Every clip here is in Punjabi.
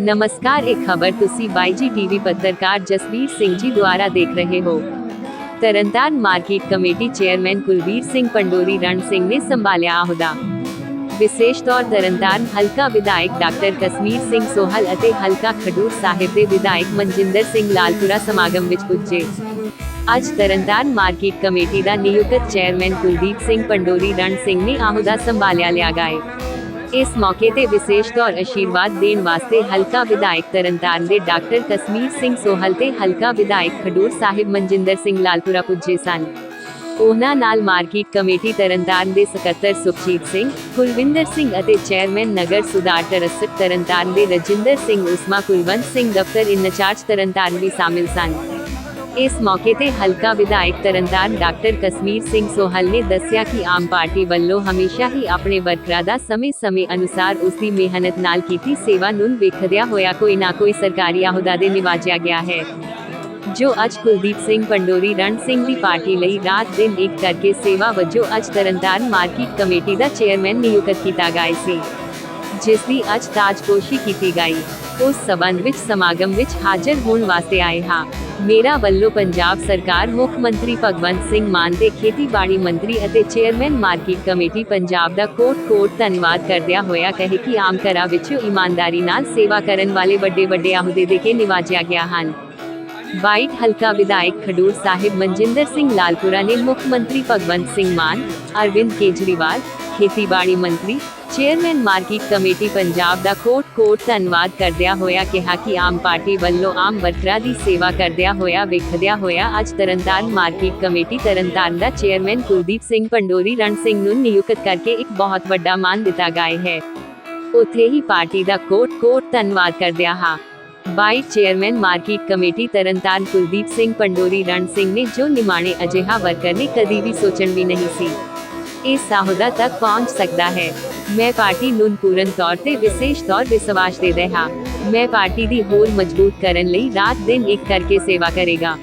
ਨਮਸਕਾਰ ਇਹ ਖਬਰ ਤੁਸੀਂ ਬਾਈਜੀ ਟੀਵੀ ਪੱਤਰਕਾਰ ਜਸਵੀਰ ਸਿੰਘ ਜੀ ਦੁਆਰਾ ਦੇਖ ਰਹੇ ਹੋ Tarn Taran market committee chairman Kulvir Singh Pandori Ran Singh ਨੇ ਸੰਭਾਲਿਆ ਅਹੁਦਾ ਵਿਸ਼ੇਸ਼ ਤੌਰ ਤਰਨਤਾਰਨ ਹਲਕਾ ਵਿਧਾਇਕ ਡਾਕਟਰ ਕਸ਼ਮੀਰ ਸਿੰਘ ਸੋਹਲ ਅਤੇ ਹਲਕਾ ਖਡੂਰ ਸਾਹਿਬ ਦੇ ਵਿਧਾਇਕ ਮਨਜਿੰਦਰ ਸਿੰਘ ਲਾਲਪੁਰਾ ਸਮਾਗਮ ਵਿੱਚ ਪੁੱਜੇ ਅੱਜ ਤਰਨਤਾਰਨ ਮਾਰਕੀਟ ਕਮੇਟੀ ਦਾ ਨਿਯੁਕਤ ਚੇਅਰਮੈਨ ਕੁਲਦੀਪ ਸਿੰਘ ਪੰਡੋਰੀ ਰਣ ਸਿੰਘ ਨੇ ਅਹੁਦਾ ਸੰਭਾਲਿਆ ਲਿਆ ਗਏ ਇਸ ਮੌਕੇ ਤੇ ਵਿਸ਼ੇਸ਼ ਤੌਰ ਆਸ਼ੀਰਵਾਦ ਦੇਣ ਵਾਸਤੇ ਹਲਕਾ ਵਿਧਾਇਕ ਤਰਨਤਾਰਨ ਦੇ ਡਾਕਟਰ ਕਸ਼ਮੀਰ ਸਿੰਘ ਸੋਹਲ ਤੇ ਹਲਕਾ ਵਿਧਾਇਕ ਖਡੂਰ ਸਾਹਿਬ ਮਨਜਿੰਦਰ ਸਿੰਘ ਲਾਲਪੁਰਾ ਪੁੱਜੇ ਸਨ। ਉਹਨਾਂ ਨਾਲ ਮਾਰਕੀਟ ਕਮੇਟੀ ਤਰਨਤਾਰਨ ਦੇ ਸਕੱਤਰ ਸੁਖਜੀਤ ਸਿੰਘ, ਕੁਲਵਿੰਦਰ ਸਿੰਘ ਅਤੇ ਚੇਅਰਮੈਨ ਨਗਰ ਸੁਧਾਰ ਟਰੱਸਟ ਤਰਨਤਾਰਨ ਦੇ ਰਜਿੰਦਰ ਸਿੰਘ, ਉਸਮਾ ਕੁਲਵੰਤ ਸਿੰਘ, ਦਫ਼ਤਰ ਇੰਚਾਰਜ ਤਰਨਤਾਰਨ ਵੀ ਸ਼ਾਮਿਲ ਸਨ। ਇਸ ਮੌਕੇ ਤੇ ਹਲਕਾ ਵਿਧਾਇਕ ਤਰਨਤਾਰਨ ਡਾਕਟਰ ਕਸ਼ਮੀਰ ਸਿੰਘ ਸੋਹਲ ਨੇ ਦੱਸਿਆ ਕਿ ਆਮ ਪਾਰਟੀ ਵੱਲੋਂ ਹਮੇਸ਼ਾ ਹੀ ਆਪਣੇ ਵਰਕਰਾਂ ਦਾ ਸਮੇਂ-ਸਮੇਂ ਅਨੁਸਾਰ ਉਸ ਦੀ ਮਿਹਨਤ ਨਾਲ ਕੀਤੀ ਸੇਵਾ ਨੂੰ ਵੇਖਦਿਆਂ ਹੋਇਆ ਕੋਈ ਨਾ ਕੋਈ ਸਰਕਾਰੀ ਅਹੁਦਾ ਦੇ ਨਿਵਾਜਿਆ ਗਿਆ ਹੈ ਜੋ ਅੱਜ ਕੁਲਦੀਪ ਸਿੰਘ ਪੰਡੋਰੀ ਰਣ ਸਿੰਘ ਦੀ ਪਾਰਟੀ ਲਈ ਰਾਤ ਦਿਨ ਇੱਕ ਕਰਕੇ ਸੇਵਾ ਵਜੋਂ ਅੱਜ ਤਰਨਤਾਰਨ ਮਾਰਕੀਟ ਕਮੇਟੀ ਦਾ ਚੇਅਰਮੈਨ ਨਿਯੁਕਤ ਕੀਤਾ ਗਿਆ ਸੀ ਜਿਸ ਦੀ ਅੱਜ ਤਾਜਪੋਸ਼ੀ ਕੀਤੀ ਗਈ ਉਸ ਸਬੰਧ ਵਿੱਚ ਸਮਾਗਮ ਵਿੱਚ ਹਾਜ਼ਰ ਹੋਣ ਵਾਸਤੇ ਆਏ ਹਾਂ। ਮੇਰਾ ਵੱਲੋਂ ਪੰਜਾਬ ਸਰਕਾਰ, ਮੁੱਖ ਮੰਤਰੀ ਭਗਵੰਤ ਸਿੰਘ ਮਾਨ ਤੇ ਖੇਤੀਬਾੜੀ ਮੰਤਰੀ ਅਤੇ ਚੇਅਰਮੈਨ ਮਾਰਕੀਟ ਕਮੇਟੀ ਪੰਜਾਬ ਦਾ ਕੋਟ-ਕੋਟ ਧੰਨਵਾਦ ਕਰਦਿਆਂ ਹੋਇਆ ਕਹੇ ਕਿ ਆਮ ਘਰਾਂ ਵਿੱਚੋਂ ਇਮਾਨਦਾਰੀ ਨਾਲ ਸੇਵਾ ਕਰਨ ਵਾਲੇ ਵੱਡੇ ਵੱਡੇ ਅਹੁਦੇ ਦੇ ਕੇ ਨਿਵਾਜਿਆ ਗਿਆ ਹਨ। ਵਾਈਟ ਹਲਕਾ ਵਿਧਾਇਕ ਖਡੂਰ ਸਾਹਿਬ ਮਨਜਿੰਦਰ ਸਿੰਘ ਲਾਲਪੁਰਾ ਨੇ ਮੁੱਖ ਮੰਤਰੀ ਭਗਵੰਤ ਸਿੰਘ ਮਾਨ, ਅਰਵਿੰਦ ਕੇਜਰੀਵਾਲ, ਖੇਤੀਬਾੜੀ ਮੰਤਰੀ ਚੇਅਰਮੈਨ ਮਾਰਕੀਟ ਕਮੇਟੀ ਪੰਜਾਬ ਦਾ ਕੋਟ-ਕੋਟ ਧੰਨਵਾਦ ਕਰਦਿਆਂ ਹੋਇਆ ਕਿਹਾ ਕਿ ਆਮ ਪਾਰਟੀ ਵੱਲੋਂ ਆਮ ਵਰਕਰਾਂ ਦੀ ਸੇਵਾ ਕਰਦਿਆਂ ਹੋਇਆ ਵੇਖਦਿਆਂ ਹੋਇਆ ਅੱਜ ਤਰਨਤਾਰਨ ਮਾਰਕੀਟ ਕਮੇਟੀ ਤਰਨਤਾਰਨ ਦਾ ਚੇਅਰਮੈਨ ਕੁਲਦੀਪ ਸਿੰਘ ਪੰਡੋਰੀ ਰਣ ਸਿੰਘ ਨੂੰ ਨਿਯੁਕਤ ਕਰਕੇ ਇੱਕ ਬਹੁਤ ਵੱਡਾ ਮਾਨ ਦਿੱਤਾ ਗਿਆ ਹੈ। ਉਥੇ ਹੀ ਪਾਰਟੀ ਦਾ ਕੋਟ-ਕੋਟ ਧੰਨਵਾਦ ਕਰਦਿਆਂ ਹਾਂ। Vice chairman market committee Tarn Taran Kuldeep Singh Pandori Ran Singh ਨੇ ਜੋ ਨਿਮਾਣੇ ਅਜਿਹਾ ਵਰਕਰ ਨੇ ਕਦੀ ਵੀ ਸੋਚਣ ਵੀ ਨਹੀਂ ਸੀ। ਇਸ ਅਹੁਦਾ ਤੱਕ ਪਹੁੰਚ ਸਕਦਾ ਹੈ ਮੈਂ ਪਾਰਟੀ ਨੂੰ ਪੂਰਨ ਤੌਰ ਤੇ ਵਿਸ਼ੇਸ਼ ਤੌਰ ਵਿਸ਼ਵਾਸ ਦੇ ਰਿਹਾ ਮੈਂ ਪਾਰਟੀ ਦੀ ਹੋਰ ਮਜ਼ਬੂਤ ਕਰਨ ਲਈ ਰਾਤ ਦਿਨ ਇੱਕ ਕਰਕੇ ਸੇਵਾ ਕਰੇਗਾ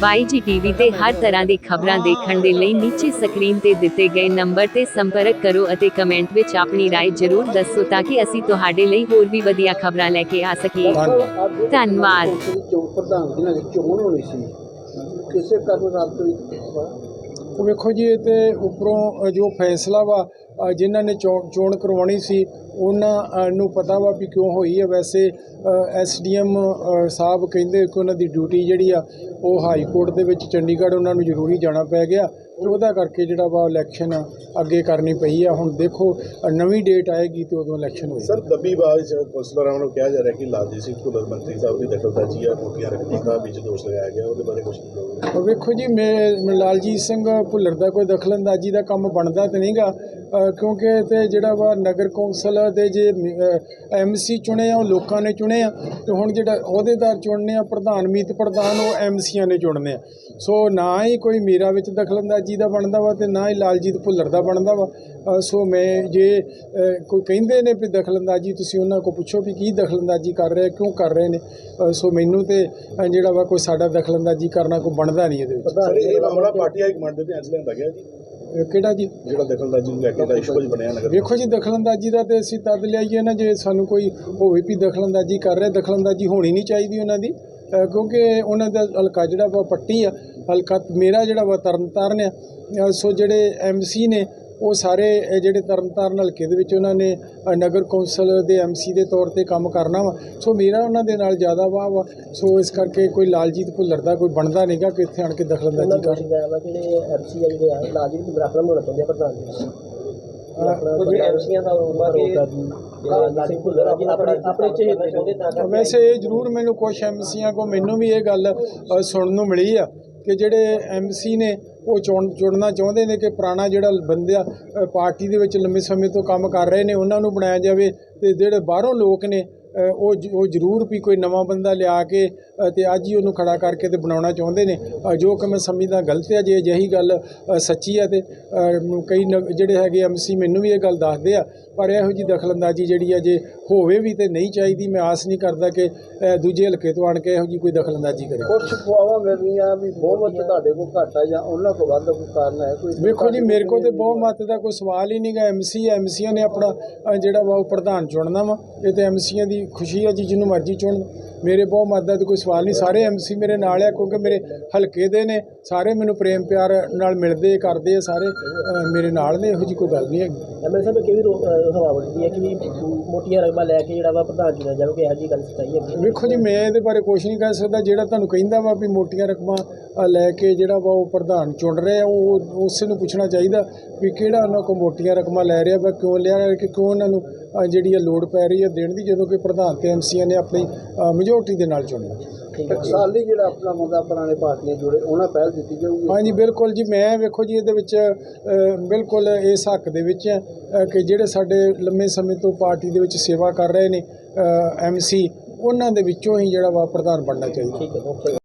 ਬਾਈਜੀ ਟੀਵੀ ਤੇ ਹਰ ਤਰ੍ਹਾਂ ਦੀ ਖਬਰਾਂ ਦੇਖਣ ਦੇ ਲਈ ਨੀਚੇ ਸਕਰੀਨ ਤੇ ਦਿੱਤੇ ਗਏ ਨੰਬਰ ਤੇ ਸੰਪਰਕ ਕਰੋ ਅਤੇ ਕਮੈਂਟ ਵਿੱਚ ਆਪਣੀ رائے ਜ਼ਰੂਰ ਦੱਸੋ ਤਾਂ ਕਿ ਅਸੀਂ ਤੁਹਾਡੇ ਲਈ ਹੋਰ ਵੀ ਵਧੀਆ ਖਬਰਾਂ ਲੈ ਕੇ ਆ ਸਕੀਏ ਧੰਨਵਾਦ ਚੋਣ ਪ੍ਰਧਾਨ ਦੀ ਨਾਲ ਚੋਣ ਹੋਣੀ ਸੀ ਕਿਸੇ ਕਾਰਨ ਰਾਤ ਤੋਂ ਉਹ ਵੇਖੋ ਜੀ, ਇਹ ਤੇ ਉੱਪਰੋਂ ਜੋ ਫੈਸਲਾ ਵਾ ਜਿਨ੍ਹਾਂ ਨੇ ਚੋਣ ਚੋਣ ਕਰਵਾਉਣੀ ਸੀ, ਉਹਨਾਂ ਨੂੰ ਪਤਾ ਵਾ ਵੀ ਕਿਉਂ ਹੋਈ ਹੈ। ਵੈਸੇ ਐਸਡੀਐਮ ਸਾਹਿਬ ਕਹਿੰਦੇ ਕਿ ਉਹਨਾਂ ਦੀ ਡਿਊਟੀ ਜਿਹੜੀ ਆ, ਉਹ ਹਾਈ ਕੋਰਟ ਦੇ ਵਿੱਚ ਚੰਡੀਗੜ੍ਹ ਉਹਨਾਂ ਨੂੰ ਜ਼ਰੂਰੀ ਜਾਣਾ ਪੈ ਗਿਆ। ਤੇ ਉਹਦਾ ਕਰਕੇ ਜਿਹੜਾ ਵਾ ਇਲੈਕਸ਼ਨ ਅੱਗੇ ਕਰਨੀ ਪਈ ਆ। ਹੁਣ ਦੇਖੋ ਨਵੀਂ ਡੇਟ ਆਏਗੀ ਤੇ ਉਦੋਂ ਇਲੈਕਸ਼ਨ ਹੋਏਗੀ। ਸਰ ਦੱਬੀਬਾਜ਼ ਕੌਂਸਲਰਾਂ ਵੱਲੋਂ ਕਿਹਾ ਜਾ ਰਿਹਾ ਕਿ ਲਾਲਜੀਤ ਸਿੰਘ ਭੁੱਲਰ ਮੰਤਰੀ ਸਾਹਿਬ ਦੀ ਦਖਲਅੰਦਾਜ਼ੀ ਆ ਮੋਟੀਆਂ ਰਕਮਾਂ ਵਿੱਚ ਦੋਸ਼ ਲਗਾਇਆ ਗਿਆ ਉਹਦੇ ਬਾਰੇ ਕੁਝ ਵੇਖੋ ਜੀ ਮੈਂ ਮੈਂ ਲਾਲਜੀਤ ਸਿੰਘ ਭੁੱਲਰ ਦਾ ਕੋਈ ਦਖਲਅੰਦਾਜ਼ੀ ਦਾ ਕੰਮ ਬਣਦਾ ਤੇ ਨਹੀਂਗਾ ਕਿਉਂਕਿ ਤੇ ਜਿਹੜਾ ਵਾ ਨਗਰ ਕੌਂਸਲ ਦੇ ਜੇ ਐਮਸੀ ਚੁਣੇ ਆ, ਉਹ ਲੋਕਾਂ ਨੇ ਚੁਣੇ ਆ, ਤੇ ਹੁਣ ਜਿਹੜਾ ਅਹੁਦੇਦਾਰ ਚੁਣਨੇ ਆ, ਪ੍ਰਧਾਨ ਮੀਤ ਪ੍ਰਧਾਨ, ਉਹ ਐਮਸੀਆਂ ਨੇ ਚੁਣਨੇ ਆ। ਸੋ ਨਾ ਹੀ ਕੋਈ ਮੇਰਾ ਵਿੱਚ ਦਖਲਅੰਦਾਜ਼ੀ ਦਾ ਬਣਦਾ ਵਾ, ਤੇ ਨਾ ਹੀ ਲਾਲਜੀਤ ਭੁੱਲਰ ਦਾ ਬਣਦਾ ਵਾ। ਸੋ ਮੈਂ ਜੇ ਕੋਈ ਕਹਿੰਦੇ ਨੇ ਵੀ ਦਖਲਅੰਦਾਜ਼ੀ, ਤੁਸੀਂ ਉਹਨਾਂ ਕੋਲ ਪੁੱਛੋ ਵੀ ਕੀ ਦਖਲਅੰਦਾਜ਼ੀ ਕਰ ਰਹੇ ਕਿਉਂ ਕਰ ਰਹੇ ਨੇ? ਸੋ ਮੈਨੂੰ ਤੇ ਜਿਹੜਾ ਵਾ ਕੋਈ ਸਾਡਾ ਦਖਲਅੰਦਾਜ਼ੀ ਕਰਨਾ ਕੋਈ ਬਣਦਾ ਨਹੀਂ ਇਹਦੇ ਵਿੱਚ। ਸਰ ਇਹ ਮਾਮਲਾ ਪਾਰਟੀ ਹਾਈ ਕਮਾਂਡ ਦੇ ਧਿਆਨ 'ਚ ਲਿਆਂਦਾ ਗਿਆ ਜੀ। ਕਿਹੜਾ ਜੀ? ਜਿਹੜਾ ਦਖਲਅੰਦਾਜ਼ੀ ਨੂੰ ਲੈ ਕੇ ਦਾ ਇਸ਼ੂ ਬਣਿਆ ਨਗਰ ਵੇਖੋ ਜੀ ਦਖਲਅੰਦਾਜ਼ੀ ਦਾ ਤੇ ਅਸੀਂ ਤਦ ਲਿਆਈਏ ਨਾ ਜੇ ਸਾਨੂੰ ਕੋਈ ਹੋਵੇ ਵੀ ਦਖਲਅੰਦਾਜ਼ੀ ਕਰ ਰਿਹਾ ਦਖਲਅੰਦਾਜ਼ੀ ਹੋਣੀ ਨਹੀਂ ਚਾਹੀਦੀ ਉਹਨਾਂ ਦੀ। ਕਿਉਂਕਿ ਉਹਨਾਂ ਦਾ ਹਲਕਾ ਜਿਹੜਾ ਵਾ ਪੱਟੀ ਆ ਹਲਕਾ ਮੇਰਾ ਜਿਹੜਾ ਵਾ ਤਰਨਤਾਰਨ ਆ। ਸੋ ਜਿਹੜੇ ਐਮਸੀ ਨੇ ਉਹ ਸਾਰੇ ਇਹ ਜਿਹੜੇ ਤਰਨਤਾਰਨ ਹਲਕੇ ਦੇ ਵਿੱਚ ਉਹਨਾਂ ਨੇ ਨਗਰ ਕੌਂਸਲ ਦੇ ਐਮਸੀ ਦੇ ਤੌਰ ਤੇ ਕੰਮ ਕਰਨਾ ਵਾ। ਸੋ ਮੇਰਾ ਉਹਨਾਂ ਦੇ ਨਾਲ ਜ਼ਿਆਦਾ ਵਾਹ ਵਾ। ਸੋ ਇਸ ਕਰਕੇ ਕੋਈ ਲਾਲਜੀਤ ਭੁੱਲਰ ਦਾ ਕੋਈ ਬਣਦਾ ਨਹੀਂਗਾ ਕਿ ਇੱਥੇ ਆਣ ਕੇ ਦਖਲਅੰਦਾਜ਼ੀ ਕਰ। ਜਿਹੜੇ ਐਮਸੀ ਆ ਜਿਹੜੇ ਆ ਦੀ ਬਰਾਬਰ ਹੋਣਾ ਚਾਹੁੰਦੇ ਆ ਪ੍ਰਧਾਨ ਜੀ। ਵੈਸੇ ਇਹ ਜ਼ਰੂਰ ਮੈਨੂੰ ਕੁਝ ਐਮਸੀਆਂ ਕੋ ਮੈਨੂੰ ਵੀ ਇਹ ਗੱਲ ਸੁਣਨ ਨੂੰ ਮਿਲੀ ਆ। ਕਿ ਜਿਹੜੇ ਐਮਸੀ ਨੇ ਉਹ ਚੁਣ ਚੁਣਨਾ ਚਾਹੁੰਦੇ ਨੇ ਕਿ ਪੁਰਾਣਾ ਜਿਹੜਾ ਬੰਦਿਆ ਪਾਰਟੀ ਦੇ ਵਿੱਚ ਲੰਬੇ ਸਮੇਂ ਤੋਂ ਕੰਮ ਕਰ ਰਹੇ ਨੇ ਉਹਨਾਂ ਨੂੰ ਬਣਾਇਆ ਜਾਵੇ ਤੇ ਜਿਹੜੇ ਬਾਹਰੋਂ ਲੋਕ ਨੇ ਉਹ ਜ- ਉਹ ਜ਼ਰੂਰ ਵੀ ਕੋਈ ਨਵਾਂ ਬੰਦਾ ਲਿਆ ਕੇ ਅ, ਤੇ ਅੱਜ ਹੀ ਉਹਨੂੰ ਖੜਾ ਕਰਕੇ ਤੇ ਬਣਾਉਣਾ ਚਾਹੁੰਦੇ ਨੇ। ਅ, ਜੋ ਕਿ ਮੈਂ ਸਮਝਦਾ ਗਲਤ ਹੈ ਜੇ ਅਜਿਹੀ ਗੱਲ ਸੱਚੀ ਹੈ ਤੇ ਕਈ ਨ- ਜਿਹੜੇ ਹੈਗੇ ਐਮਸੀ ਮੈਨੂੰ ਵੀ ਇਹ ਗੱਲ ਦੱਸਦੇ ਆ ਪਰ ਇਹੋ ਜੀ ਦਖਲਅੰਦਾਜ਼ੀ ਜਿਹੜੀ ਆ ਜੇ ਹੋਵੇ ਵੀ ਤੇ ਨਹੀਂ ਚਾਹੀਦੀ ਮੈਂ ਆਸ ਨਹੀਂ ਕਰਦਾ ਕਿ ਦੂਜੇ ਹਲਕੇ ਤੋਂ ਆਣ ਕੇ ਇਹੋ ਜੀ ਕੋਈ ਦਖਲਅੰਦਾਜ਼ੀ ਕਰੇ। ਕੁਝ ਫੁਆਵਾਂ ਮਿਲ ਰਹੀਆਂ ਵੀ ਬਹੁਮਤ ਤੁਹਾਡੇ ਕੋਲ ਘੱਟ ਹੈ ਜਾਂ ਉਹਨਾਂ ਕੋਲ ਵੱਧ ਕੋਈ ਕਾਰਨ ਹੈ ਕੋਈ ਵੇਖੋ ਜੀ ਮੇਰੇ ਕੋਲ ਤੇ ਬਹੁਤ ਮਤ ਦਾ ਕੋਈ ਸਵਾਲ ਹੀ ਨਹੀਂਗਾ ਐਮਸੀ ਐਮਸੀਆਂ ਨੇ ਆਪਣਾ ਜਿਹੜਾ ਵਾ ਉਹ ਪ੍ਰਧਾਨ ਚੁਣਨਾ ਵਾ। ਇਹ ਤੇ ਐਮਸੀਆਂ ਦੀ ਖੁਸ਼ੀ ਹੈ ਜੀ ਜਿਹਨੂੰ ਮਰਜ਼ੀ ਚੁਣ। ਮੇਰੇ ਬਹੁਤ ਮਤ ਦਾ ਤੇ ਕੋਈ ਸਵਾਲ ਨਹੀਂ। ਸਾਰੇ ਐਮਸੀ ਮੇਰੇ ਨਾਲ ਆ ਕਿਉਂਕਿ ਮੇਰੇ ਹਲਕੇ ਦੇ ਨੇ। ਸਾਰੇ ਮੈਨੂੰ ਪ੍ਰੇਮ ਪਿਆਰ ਨਾਲ ਮਿਲਦੇ ਕਰਦੇ ਆ ਸਾਰੇ। ਮੇਰੇ ਨਾਲ ਨੇ ਇਹੋ ਜੀ ਕੋਈ ਗੱਲ ਨਹੀਂ ਹੈਗੀ। ਐਮਐਲ ਸਾਹਿਬ ਕਿਵੇਂ ਹਵਾ ਬਣਦੀ ਹੈ ਕਿ ਮੋਟੀਆਂ ਰਕਮਾਂ ਲੈ ਕੇ ਜਿਹੜਾ ਵਾ ਪ੍ਰਧਾਨ ਚੁਣਿਆ ਜਾਵੇ ਕਿ ਇਹੋ ਜੀ ਗੱਲ ਸੱਚਾਈ ਹੈ। ਵੇਖੋ ਜੀ, ਮੈਂ ਇਹਦੇ ਬਾਰੇ ਕੁਝ ਨਹੀਂ ਕਹਿ ਸਕਦਾ। ਜਿਹੜਾ ਤੁਹਾਨੂੰ ਕਹਿੰਦਾ ਵਾ ਵੀ ਮੋਟੀਆਂ ਰਕਮਾਂ ਲੈ ਕੇ ਜਿਹੜਾ ਵਾ ਉਹ ਪ੍ਰਧਾਨ ਚੁਣ ਰਿਹਾ, ਉਹ ਉਸੇ ਨੂੰ ਪੁੱਛਣਾ ਚਾਹੀਦਾ ਵੀ ਕਿਹੜਾ ਉਹਨਾਂ ਕੋਲ ਮੋਟੀਆਂ ਰਕਮਾਂ ਲੈ ਰਿਹਾ ਵਾ, ਕਿਉਂ ਲਿਆ ਰਿਹਾ, ਕਿ ਕਿਉਂ ਉਹਨਾਂ ਨੂੰ ਜਿਹੜੀ ਆ ਲੋੜ ਪੈ ਰਹੀ ਹੈ ਦੇਣ ਦੀ, ਜਦੋਂ ਕਿ ਪ੍ਰਧਾਨ ਤੇ ਐਮਸੀਆਂ ਨੇ ਆਪਣੀ ਮੈਜੋਰਟੀ ਦੇ ਨਾਲ ਚੁਣਿਆ। ਟਕਸਾਲੀ ਜਿਹੜਾ ਆਪਣਾ ਮੁੱਦਾ ਪੁਰਾਣੇ ਪਾਰਟੀਆਂ ਜੁੜੇ ਉਹਨਾਂ ਪਹਿਲ ਦਿੱਤੀ ਜਾਊਗੀ? ਹਾਂਜੀ ਬਿਲਕੁਲ ਜੀ ਮੈਂ ਵੇਖੋ ਜੀ ਇਹਦੇ ਵਿੱਚ ਬਿਲਕੁਲ ਇਸ ਹੱਕ ਦੇ ਵਿੱਚ ਕਿ ਜਿਹੜੇ ਸਾਡੇ ਲੰਮੇ ਸਮੇਂ ਤੋਂ ਪਾਰਟੀ ਦੇ ਵਿੱਚ ਸੇਵਾ ਕਰ ਰਹੇ ਨੇ ਐਮਸੀ ਉਹਨਾਂ ਦੇ ਵਿੱਚੋਂ ਹੀ ਜਿਹੜਾ ਵਾ ਪ੍ਰਧਾਨ ਬਣਨਾ ਚਾਹੀਦਾ। ਠੀਕ ਹੈ ਓਕੇ।